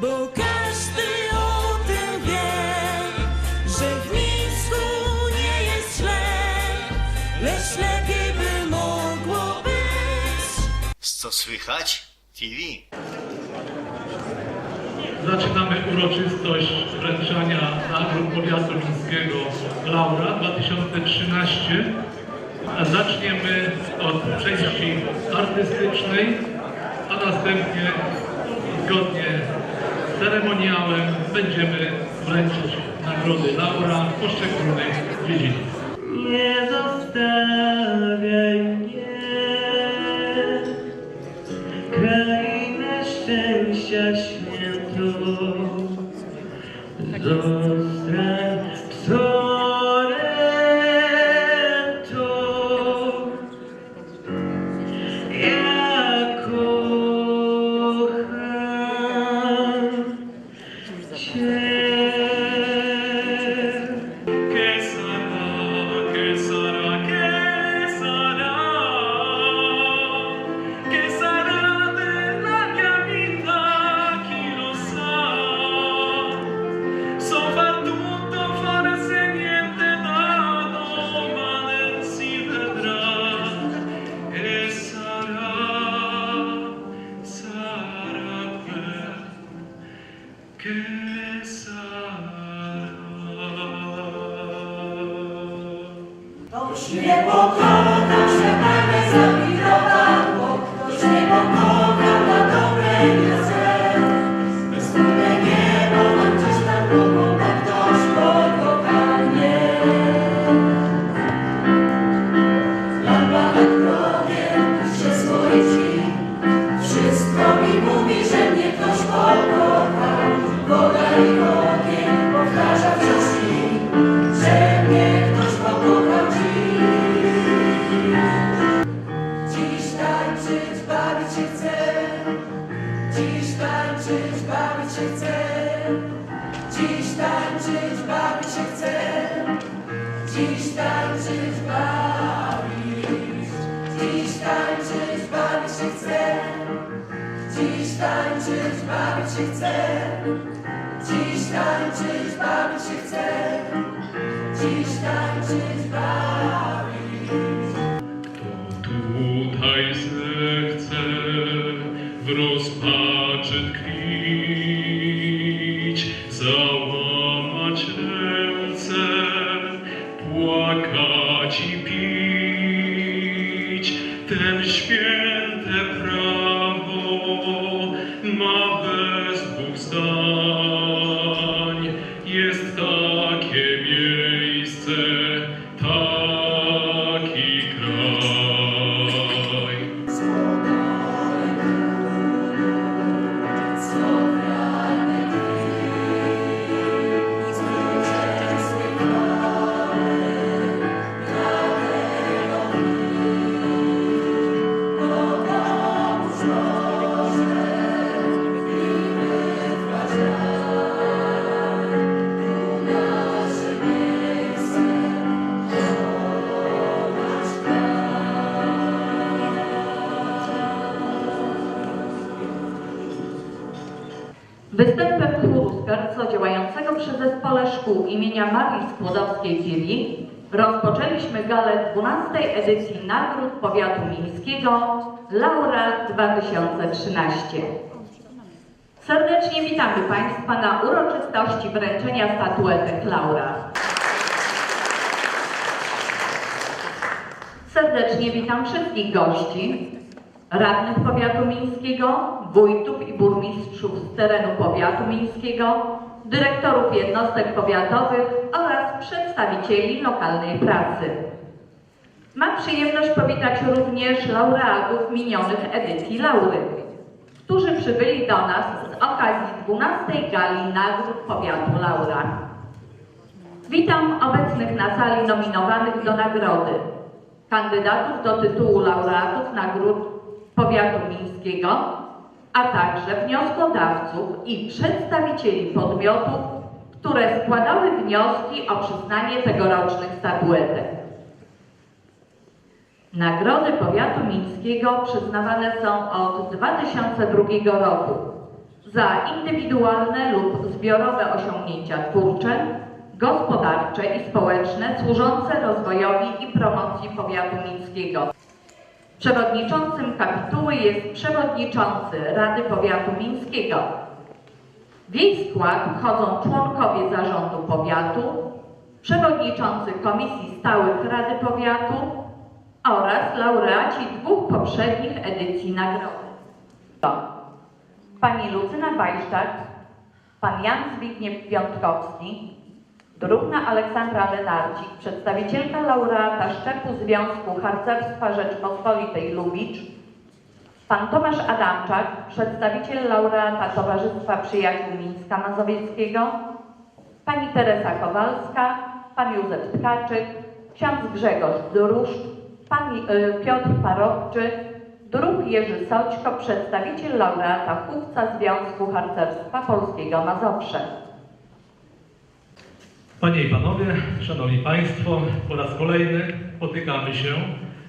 Bo każdy o tym wie, że w Mińsku nie jest źle, lecz lepiej by mogło być. Co słychać? TV. Zaczynamy uroczystość wręczania nagród powiatu mińskiego Laura 2013. A zaczniemy od części artystycznej, a następnie zgodnie z ceremoniałem będziemy wręczyć nagrody Laura w poszczególnych dziedzinach. Nie zostawiaj mnie, krainę szczęścia świętą. Zostań pokocham, bawić się chcę. Dziś tańczyć, bawić się chcę. Dziś tańczyć, bawić. Kto tutaj zechce w rozpaczy tkwić, imienia Marii Skłodowskiej-Curie rozpoczęliśmy galę 12 edycji Nagród Powiatu Miejskiego Laureat 2013. Serdecznie witamy Państwa na uroczystości wręczenia statuetek laureat. Serdecznie witam wszystkich gości, radnych powiatu mińskiego, wójtów i burmistrzów z terenu powiatu mińskiego, dyrektorów jednostek powiatowych oraz przedstawicieli lokalnej pracy. Mam przyjemność powitać również laureatów minionych edycji Laury, którzy przybyli do nas z okazji 12 gali nagród powiatu Laura. Witam obecnych na sali nominowanych do nagrody, kandydatów do tytułu laureatów nagród powiatu mińskiego, a także wnioskodawców i przedstawicieli podmiotów, które składały wnioski o przyznanie tegorocznych statuetek. Nagrody powiatu mińskiego przyznawane są od 2002 roku za indywidualne lub zbiorowe osiągnięcia twórcze, gospodarcze i społeczne służące rozwojowi i promocji powiatu mińskiego. Przewodniczącym kapituły jest przewodniczący Rady Powiatu Mińskiego. W jej skład wchodzą członkowie zarządu powiatu, przewodniczący Komisji Stałych Rady Powiatu oraz laureaci dwóch poprzednich edycji nagrody. Pani Lucyna Wajszczak, pan Jan Zbigniew Piątkowski, Druhna Aleksandra Lenarcik, przedstawicielka laureata Szczepu Związku Harcerstwa Rzeczpospolitej Lubicz, Pan Tomasz Adamczak, przedstawiciel laureata Towarzystwa Przyjaciół Mińska Mazowieckiego, Pani Teresa Kowalska, Pan Józef Tkaczyk, ksiądz Grzegorz Druszcz, Pan y, Piotr Parobczy, druh Jerzy Soćko, przedstawiciel laureata Chówca Związku Harcerstwa Polskiego Mazowsze. Panie i Panowie, Szanowni Państwo, po raz kolejny spotykamy się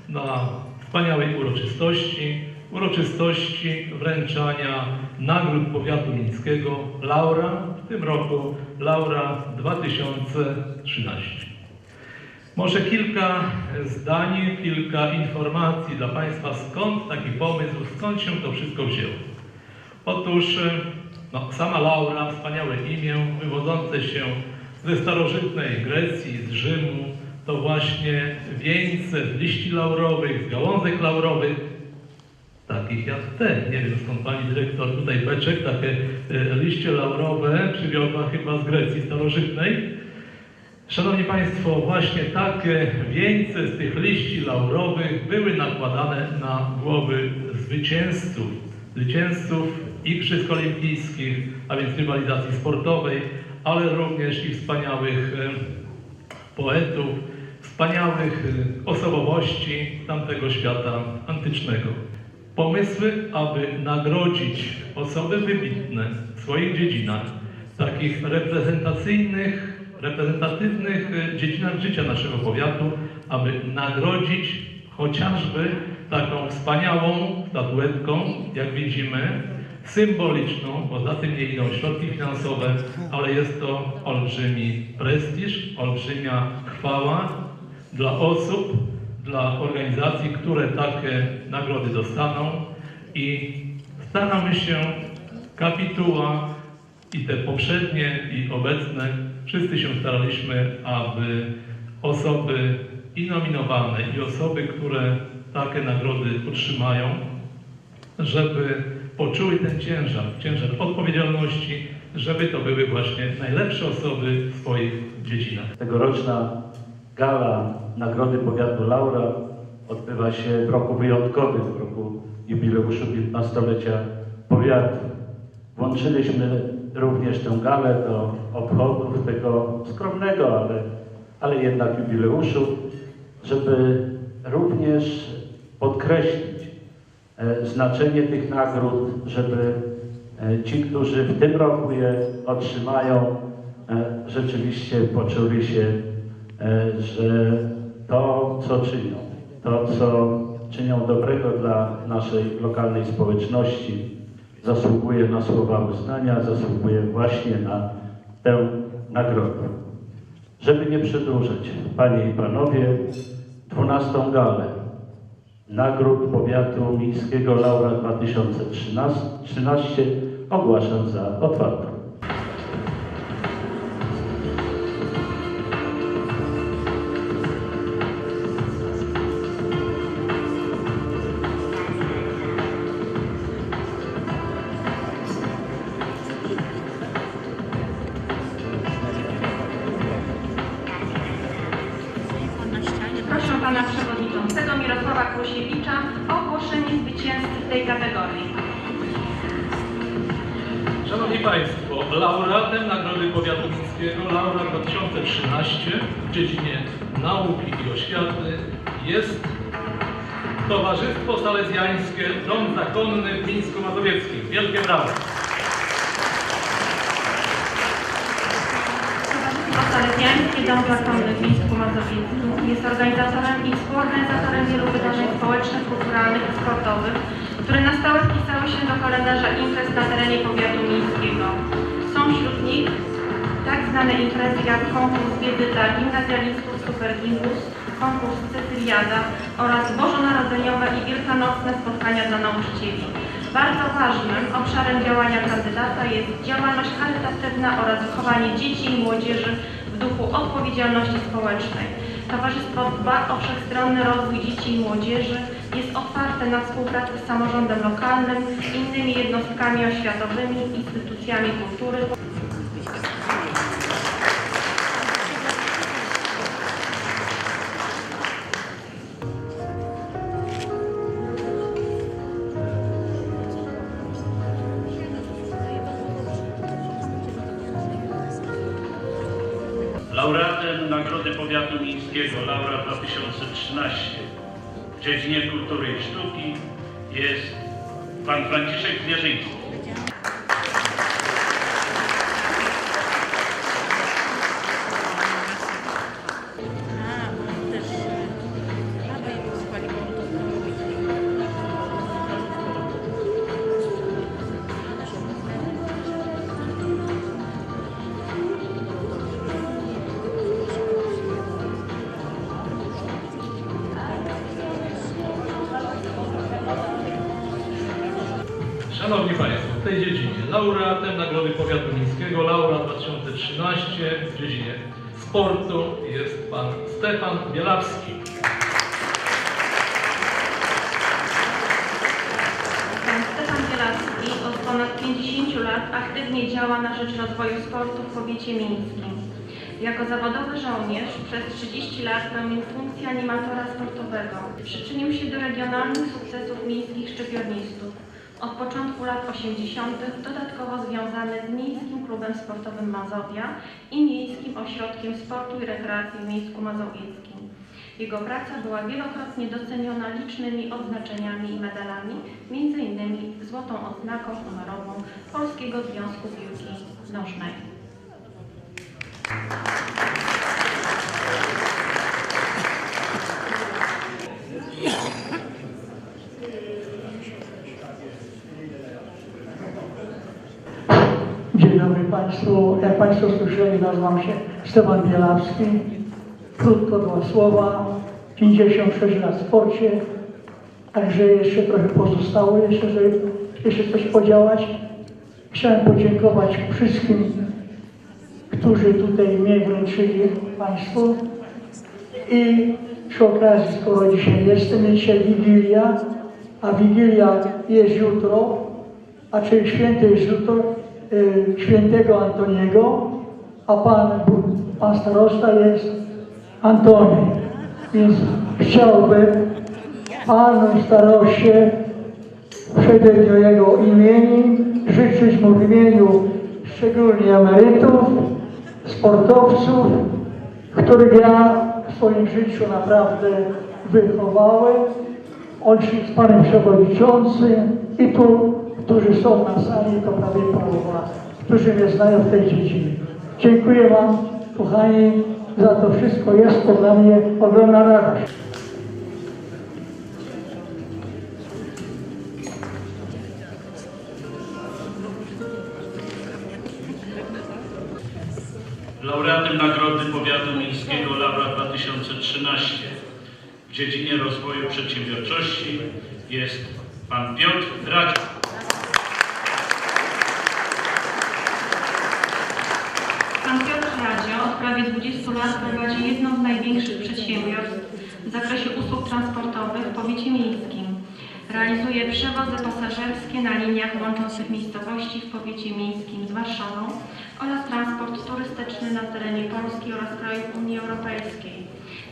na wspaniałej uroczystości, uroczystości wręczania nagród powiatu mińskiego Laura, w tym roku Laura 2013. Może kilka zdań, kilka informacji dla Państwa, skąd taki pomysł, skąd się to wszystko wzięło. Otóż no, sama Laura, wspaniałe imię, wywodzące się ze starożytnej Grecji, z Rzymu, to właśnie wieńce z liści laurowych, z gałązek laurowych, takich jak te. Nie wiem skąd pani dyrektor tutaj beczek, takie e, liście laurowe przywiozła chyba z Grecji starożytnej. Szanowni Państwo, właśnie takie wieńce z tych liści laurowych były nakładane na głowy zwycięzców, zwycięzców Igrzysk Olimpijskich, a więc rywalizacji sportowej, ale również i wspaniałych e, poetów, wspaniałych e, osobowości tamtego świata antycznego. Pomysły, aby nagrodzić osoby wybitne w swoich dziedzinach, takich reprezentacyjnych, reprezentatywnych e, dziedzinach życia naszego powiatu, aby nagrodzić chociażby taką wspaniałą statuetką, jak widzimy, symboliczną, bo za tym nie idą środki finansowe, ale jest to olbrzymi prestiż, olbrzymia chwała dla osób, dla organizacji, które takie nagrody dostaną. I staramy się kapituła i te poprzednie i obecne, wszyscy się staraliśmy, aby osoby i nominowane, i osoby, które takie nagrody otrzymają, żeby poczuły ten ciężar, ciężar odpowiedzialności, żeby to były właśnie najlepsze osoby w swoich dziedzinach. Tegoroczna gala Nagrody Powiatu Laura odbywa się w roku wyjątkowym, w roku jubileuszu 15-lecia powiatu. Włączyliśmy również tę galę do obchodów tego skromnego, ale, ale jednak jubileuszu, żeby również podkreślić znaczenie tych nagród, żeby e, ci, którzy w tym roku je otrzymają, e, rzeczywiście poczuli się, e, że to, co czynią, to, co czynią dobrego dla naszej lokalnej społeczności, zasługuje na słowa uznania, zasługuje właśnie na tę nagrodę. Żeby nie przedłużać, Panie i Panowie, 12 galę Nagród Powiatu Miejskiego Laura 2013 ogłaszam za otwartą. Powiatu Mińskiego Laura 2013 w dziedzinie nauki i oświaty jest Towarzystwo Salezjańskie Dom Zakonny w Mińsku Mazowieckim. Wielkie brawo! Towarzystwo Salezjańskie Dom Zakonny w Mińsku Mazowieckim jest organizatorem i współorganizatorem wielu wydarzeń społecznych, kulturalnych i sportowych, które na stałe wpisały się do kalendarza imprez na terenie powiatu mińskiego. imprezy jak konkurs wiedzy dla gimnazjalistów Supergimbus, konkurs Cecyliada oraz bożonarodzeniowe i wielkanocne spotkania dla nauczycieli. Bardzo ważnym obszarem działania kandydata jest działalność charytatywna oraz wychowanie dzieci i młodzieży w duchu odpowiedzialności społecznej. Towarzystwo dba o wszechstronny rozwój dzieci i młodzieży, jest otwarte na współpracę z samorządem lokalnym, innymi jednostkami oświatowymi, instytucjami kultury. W dziedzinie kultury i sztuki jest pan Franciszek Zwierzyński. Szanowni Państwo, w tej dziedzinie laureatem Nagrody Powiatu Mińskiego Laura 2013 w dziedzinie sportu jest Pan Stefan Bielawski. Pan Stefan Bielacki od ponad 50 lat aktywnie działa na rzecz rozwoju sportu w powiecie mińskim. Jako zawodowy żołnierz przez 30 lat pełnił funkcję animatora sportowego. Przyczynił się do regionalnych sukcesów miejskich szczypiornistów. Od początku lat 80. dodatkowo związany z Miejskim Klubem Sportowym Mazowia i Miejskim Ośrodkiem Sportu i Rekreacji w Miejsku Mazowieckim. Jego praca była wielokrotnie doceniona licznymi odznaczeniami i medalami, m.in. złotą odznaką honorową Polskiego Związku Piłki Nożnej. Państwu. Jak Państwo słyszeli, nazywam się Stefan Bielawski. Krótko dwa słowa. 56 lat w sporcie. Także jeszcze trochę pozostało, jeszcze, żeby jeszcze coś podziałać. Chciałem podziękować wszystkim, którzy tutaj mnie wręczyli Państwu. I przy okazji, skoro dzisiaj jestem, dzisiaj Wigilia, a Wigilia jest jutro, a czyli święty jest jutro świętego Antoniego, a pan, pan starosta jest Antoni. Więc chciałbym panu staroście w przededniu jego imieni życzyć mu w imieniu szczególnie emerytów, sportowców, których ja w swoim życiu naprawdę wychowałem, z panem przewodniczącym i tu, którzy są na sali, to prawie połowa, którzy mnie znają w tej dziedzinie. Dziękuję wam, kochani, za to wszystko. Jest to dla mnie ogromna radość. Laureatem Nagrody Powiatu Mińskiego Laura 2013 w dziedzinie rozwoju przedsiębiorczości jest pan Piotr Radziak. 30 lat prowadzi jedno z największych przedsiębiorstw w zakresie usług transportowych w powiecie miejskim. Realizuje przewozy pasażerskie na liniach łączących miejscowości w powiecie miejskim z Warszawą oraz transport turystyczny na terenie Polski oraz krajów Unii Europejskiej.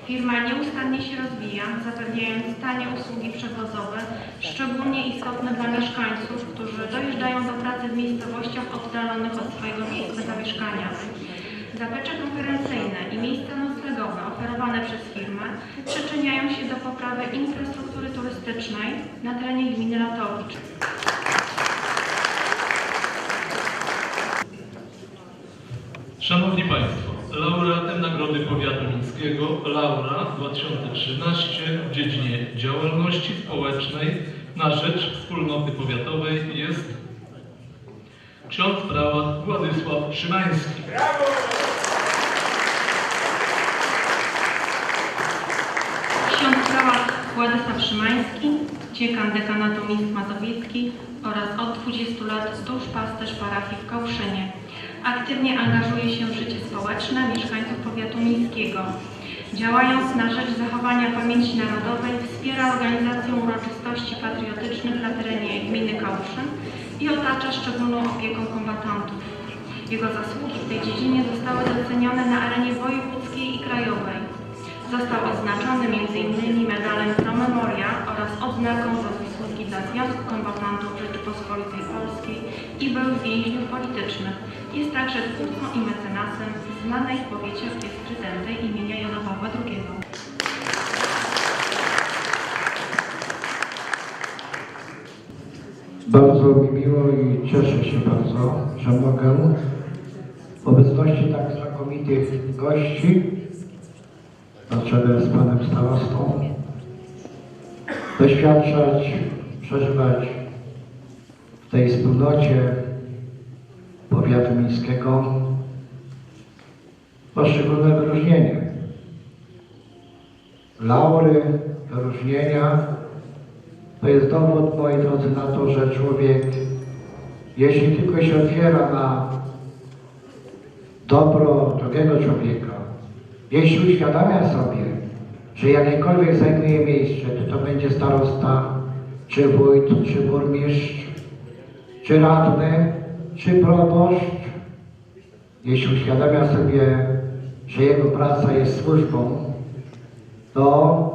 Firma nieustannie się rozwija, zapewniając tanie usługi przewozowe, szczególnie istotne dla mieszkańców, którzy dojeżdżają do pracy w miejscowościach oddalonych od swojego miejsca zamieszkania. Zaplecze konferencyjne i miejsca noclegowe oferowane przez firmę przyczyniają się do poprawy infrastruktury turystycznej na terenie gminy Latowicz. Szanowni Państwo, laureatem Nagrody Powiatu Mińskiego Laura 2013 w dziedzinie działalności społecznej na rzecz wspólnoty powiatowej jest ksiądz prawa Władysław Szymański. Brawo! Ksiądz prawa Władysław Szymański, dziekan dekanatu miejsc mazowiecki oraz od 20 lat duszpasterz parafii w Kałszynie. Aktywnie angażuje się w życie społeczne mieszkańców powiatu miejskiego. Działając na rzecz zachowania pamięci narodowej wspiera organizację uroczystości patriotycznych na terenie gminy Kałszyn i otacza szczególną opieką kombatantów. Jego zasługi w tej dziedzinie zostały docenione na arenie wojewódzkiej i krajowej. Został odznaczony m.in. medalem Pro Memoria oraz odznaką za zasługi dla Związku Kombatantów Rzeczypospolitej Polskiej i byłych więźniów politycznych. Jest także twórcą i mecenasem znanej w powiecie orkiestry dętej imienia Jana Pawła II. Bardzo mi miło i cieszę się bardzo, że mogę w obecności tak znakomitych gości. Na czele z panem starostą. Doświadczać, przeżywać w tej wspólnocie powiatu miejskiego poszczególne wyróżnienie. Laury, wyróżnienia to jest dowód, moi drodzy, na to, że człowiek, jeśli tylko się otwiera na dobro drugiego człowieka, jeśli uświadamia sobie, że jakiekolwiek zajmuje miejsce, czy to będzie starosta, czy wójt, czy burmistrz, czy radny, czy proboszcz, jeśli uświadamia sobie, że jego praca jest służbą, to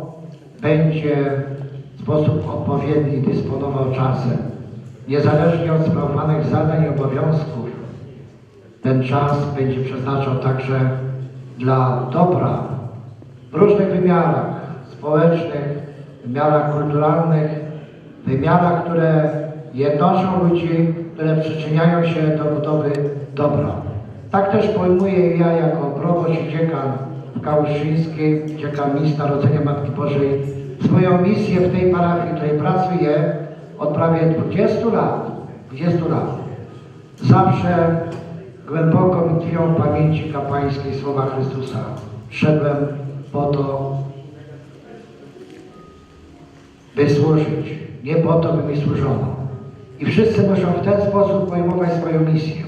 będzie w sposób odpowiedni dysponował czasem. Niezależnie od sprawowanych zadań i obowiązków, ten czas będzie przeznaczał także dla dobra w różnych wymiarach społecznych, wymiarach kulturalnych, wymiarach, które jednoczą ludzi, które przyczyniają się do budowy dobra. Tak też pojmuję ja jako proboszcz i w Kałuszyńskiej, dziekan Miejsc Narodzenia Matki Bożej, swoją misję w tej parafii, w której pracuję od prawie 20 lat. 20 lat. Zawsze głęboko mi tkwią pamięci kapłańskiej słowa Chrystusa. Szedłem po to, by służyć, nie po to, by mi służono. I wszyscy muszą w ten sposób pojmować swoją misję.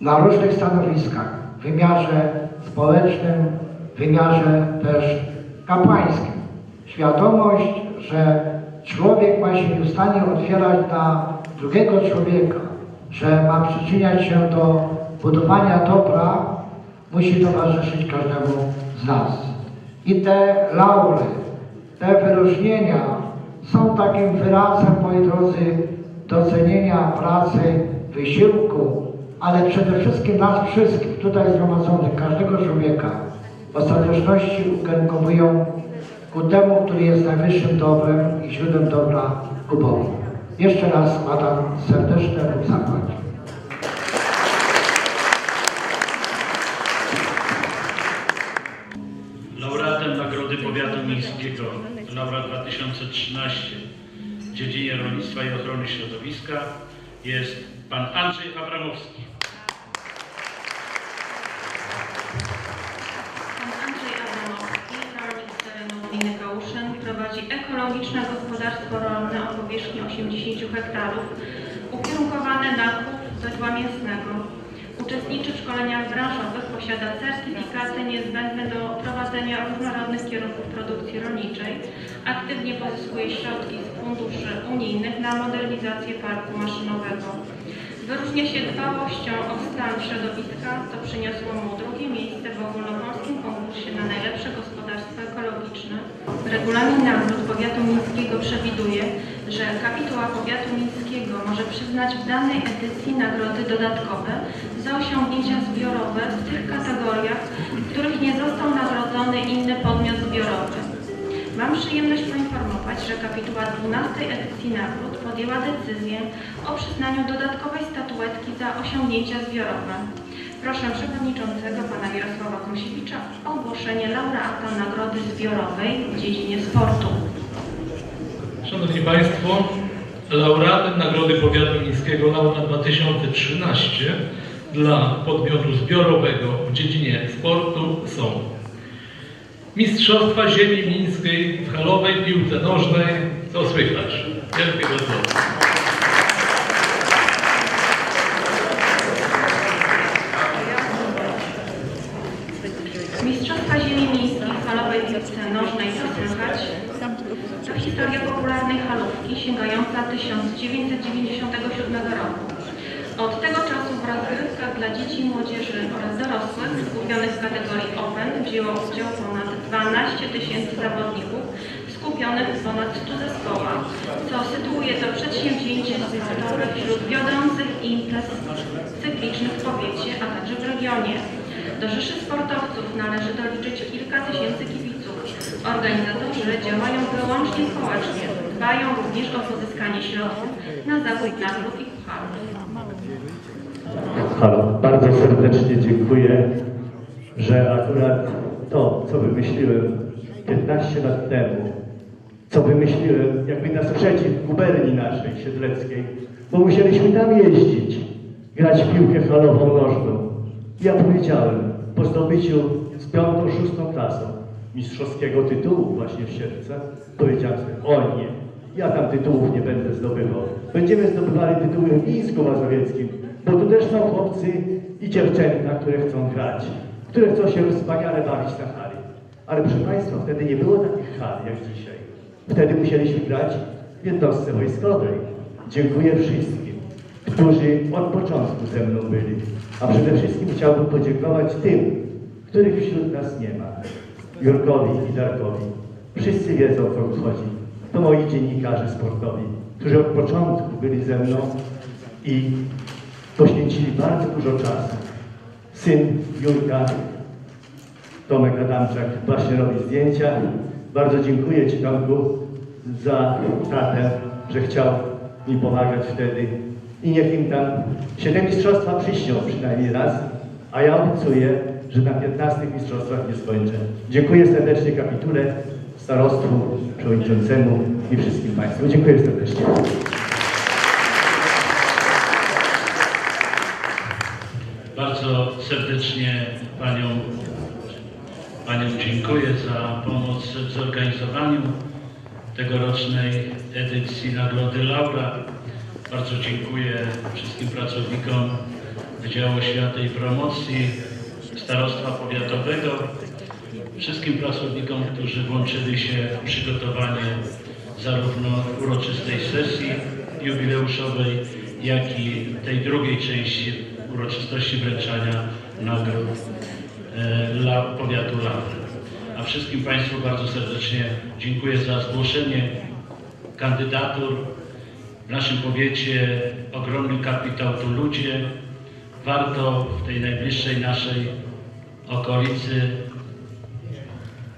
Na różnych stanowiskach, w wymiarze społecznym, w wymiarze też kapłańskim. Świadomość, że człowiek ma się nieustannie otwierać na drugiego człowieka, że ma przyczyniać się do budowania dobra, musi towarzyszyć każdemu z nas. I te laury, te wyróżnienia są takim wyrazem, moi drodzy, docenienia pracy, wysiłku, ale przede wszystkim nas wszystkich tutaj zgromadzonych, każdego człowieka, w ostateczności ukierunkowują ku temu, który jest najwyższym dobrem i źródłem dobra ku Bogu. Jeszcze raz składam serdeczne Bóg zapłać. Laureatem Nagrody Powiatu Miejskiego Laura 2013 w dziedzinie rolnictwa i ochrony środowiska jest pan Andrzej Abramowski. Ekologiczne gospodarstwo rolne o powierzchni 80 hektarów, ukierunkowane na chów bydła mięsnego. Uczestniczy w szkoleniach branżowych, posiada certyfikaty niezbędne do prowadzenia różnorodnych kierunków produkcji rolniczej. Aktywnie pozyskuje środki z funduszy unijnych na modernizację parku maszynowego. Wyróżnia się dbałością o stan środowiska, co przyniosło mu drugie miejsce w ogólnopolskim konkursie na najlepsze gospodarstwo ekologiczne. Regulamin nagród powiatu mińskiego przewiduje, że kapituła powiatu mińskiego może przyznać w danej edycji nagrody dodatkowe za osiągnięcia zbiorowe w tych kategoriach, w których nie został nagrodzony inny podmiot zbiorowy. Mam przyjemność poinformować, że kapituła 12 edycji nagród podjęła decyzję o przyznaniu dodatkowej statuetki za osiągnięcia zbiorowe. Proszę przewodniczącego pana Mirosława Kąsiewicza o ogłoszenie laureata nagrody zbiorowej w dziedzinie sportu. Szanowni Państwo, laureatem Nagrody Powiatu Miejskiego Laura 2013 dla podmiotu zbiorowego w dziedzinie sportu są Mistrzostwa Ziemi Mińskiej w halowej piłce nożnej. Co słychać? Wielkie gratulacje. Mistrzostwa Ziemi Miejskiej w halowej piłce nożnej co słychać? To historia popularnej halówki sięgająca 1997 roku. Od tego czasu w rozgrywkach dla dzieci, młodzieży oraz dorosłych skupionych w kategorii Wzięło udział ponad 12 tysięcy zawodników skupionych w ponad 100 zespołach, co sytuuje to przedsięwzięcie sportowe wśród wiodących imprez cyklicznych w powiecie, a także w regionie. Do rzeszy sportowców należy doliczyć kilka tysięcy kibiców. Organizatorzy działają wyłącznie społecznie, dbają również o pozyskanie środków na zakup nagród i pucharów. Halo, bardzo serdecznie dziękuję, że akurat to, co wymyśliłem 15 lat temu, co wymyśliłem jakby na sprzeciw guberni naszej siedleckiej, bo musieliśmy tam jeździć, grać w piłkę halową nożną. Ja powiedziałem, po zdobyciu z piątą, szóstą klasą mistrzowskiego tytułu właśnie w Siedlce, powiedziałem sobie, o nie, ja tam tytułów nie będę zdobywał. Będziemy zdobywali tytuły w Mińsku Mazowieckim, bo tu też są chłopcy i dziewczęta, które chcą grać, które chcą się wspaniale bawić na hali. Ale proszę Państwa, wtedy nie było takich hal jak dzisiaj. Wtedy musieliśmy grać w jednostce wojskowej. Dziękuję wszystkim, którzy od początku ze mną byli. A przede wszystkim chciałbym podziękować tym, których wśród nas nie ma. Jurkowi i Darkowi. Wszyscy wiedzą, o co chodzi. To moi dziennikarze sportowi, którzy od początku byli ze mną i poświęcili bardzo dużo czasu. Syn Jurka, Tomek Adamczak, właśnie robi zdjęcia. Bardzo dziękuję Ci, Tomku, za tatę, że chciał mi pomagać wtedy. I niech im tam się te mistrzostwa przyśnią przynajmniej raz, a ja obiecuję, że na 15 mistrzostwach nie skończę. Dziękuję serdecznie kapitule, starostwu, przewodniczącemu i wszystkim Państwu. Dziękuję serdecznie. Bardzo serdecznie Panią, Panią dziękuję za pomoc w zorganizowaniu tegorocznej edycji Nagrody Laura. Bardzo dziękuję wszystkim pracownikom Wydziału Oświaty i Promocji Starostwa Powiatowego, wszystkim pracownikom, którzy włączyli się w przygotowanie zarówno uroczystej sesji jubileuszowej, jak i tej drugiej części uroczystości wręczania nagród e, dla powiatu Lawry. A wszystkim Państwu bardzo serdecznie dziękuję za zgłoszenie kandydatur. W naszym powiecie ogromny kapitał to ludzie. Warto w tej najbliższej naszej okolicy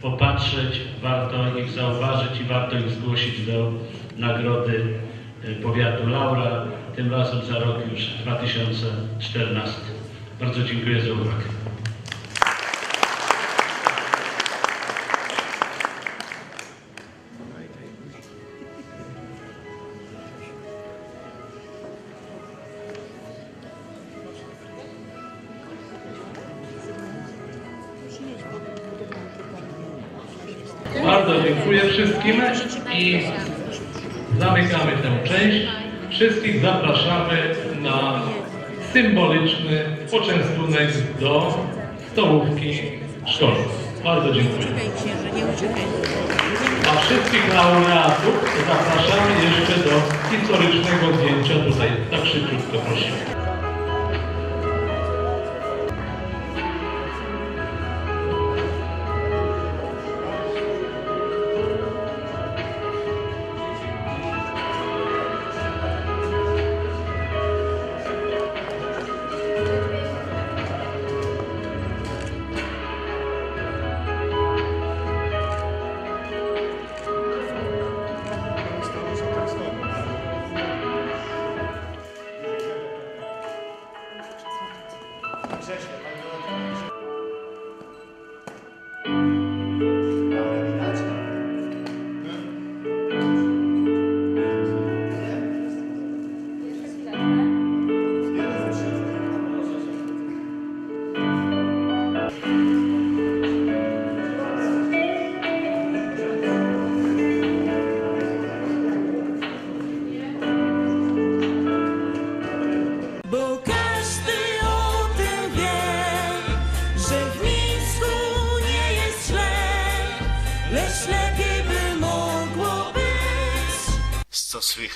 popatrzeć, warto ich zauważyć i warto ich zgłosić do nagrody e, powiatu Laura, tym razem za rok już 2014. Bardzo dziękuję za uwagę. Bardzo dziękuję wszystkim i zamykamy tę część. Wszystkich zapraszamy na symboliczny poczęstunek do stołówki szkolnej. Bardzo dziękuję. A wszystkich laureatów zapraszamy jeszcze do historycznego zdjęcia tutaj. Tak szybciutko prosimy.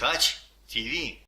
Lepiej